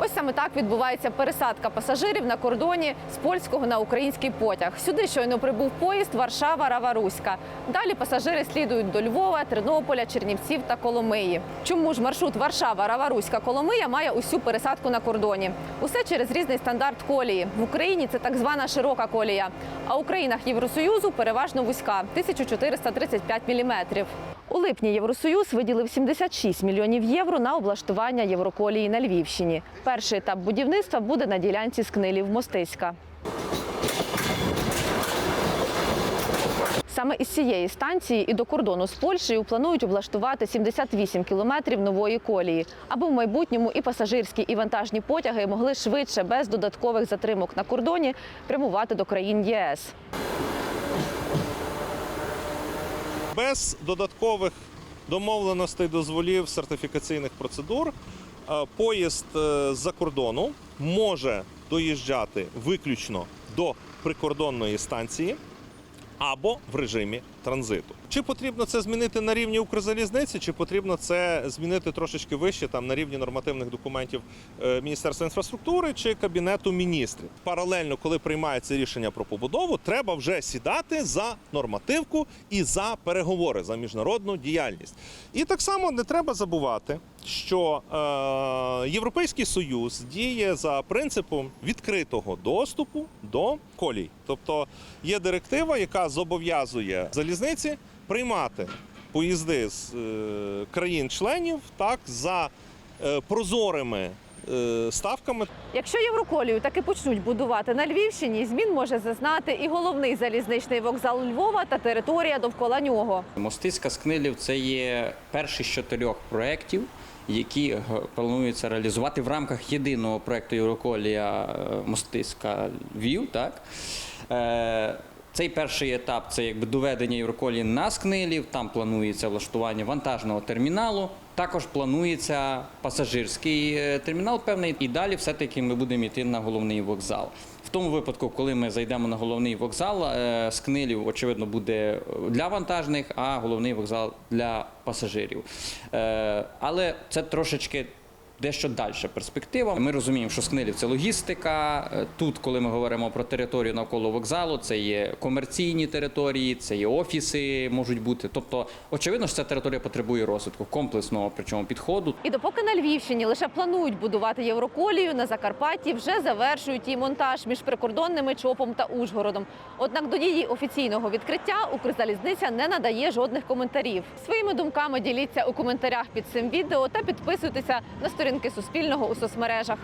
Ось саме так відбувається пересадка пасажирів на кордоні з польського на український потяг. Сюди щойно прибув поїзд Варшава Раваруська. Далі пасажири слідують до Львова, Тернополя, Чернівців та Коломиї. Чому ж маршрут Варшава Раваруська Коломия має усю пересадку на кордоні? Усе через різний стандарт колії. В Україні це так звана широка колія, а у країнах Євросоюзу переважно вузька 1435 міліметрів. У липні Євросоюз виділив 76 мільйонів євро на облаштування Євроколії на Львівщині. Перший етап будівництва буде на ділянці з Книлів Мостиська. Саме із цієї станції і до кордону з Польщею планують облаштувати 78 кілометрів нової колії, аби в майбутньому і пасажирські, і вантажні потяги могли швидше без додаткових затримок на кордоні прямувати до країн єС. Без додаткових домовленостей, дозволів, сертифікаційних процедур е, поїзд е, з-за кордону може доїжджати виключно до прикордонної станції або в режимі транзиту. Чи потрібно це змінити на рівні Укрзалізниці, чи потрібно це змінити трошечки вище там на рівні нормативних документів е, Міністерства інфраструктури чи Кабінету міністрів? Паралельно, коли приймається рішення про побудову, треба вже сідати за нормативку і за переговори за міжнародну діяльність. І так само не треба забувати, що е, Європейський Союз діє за принципом відкритого доступу до колій. Тобто є директива, яка зобов'язує залізниці приймати поїзди з е, країн-членів так за е, прозорими е, ставками. Якщо Євроколію таки почнуть будувати на Львівщині, змін може зазнати і головний залізничний вокзал Львова та територія довкола нього. Мостиська з Книлів це є перший з чотирьох проєктів, які планується реалізувати в рамках єдиного проєкту Євроколія е, Мостиська Вів. Так? Е, Цей перший етап це якби доведення Євроколії на Скнилів. Там планується влаштування вантажного терміналу. Також планується пасажирський е, термінал певний, і далі все-таки ми будемо йти на головний вокзал. В тому випадку, коли ми зайдемо на головний вокзал, е, з Книлів, очевидно, буде для вантажних, а головний вокзал для пасажирів. Е, Але це трошечки. Дещо далі перспектива. Ми розуміємо, що Скнилів це логістика. Е, Тут, коли ми говоримо про територію навколо вокзалу, це є комерційні території, це є офіси, можуть бути. Тобто, очевидно, що ця територія потребує розвитку комплексного причому підходу. І допоки на Львівщині лише планують будувати Євроколію, на Закарпатті вже завершують її монтаж між прикордонними ЧОПом та Ужгородом. Однак до її офіційного відкриття Укрзалізниця не надає жодних коментарів. Своїми думками діліться у коментарях під цим відео та підписуйтеся на сторінки Суспільного у соцмережах.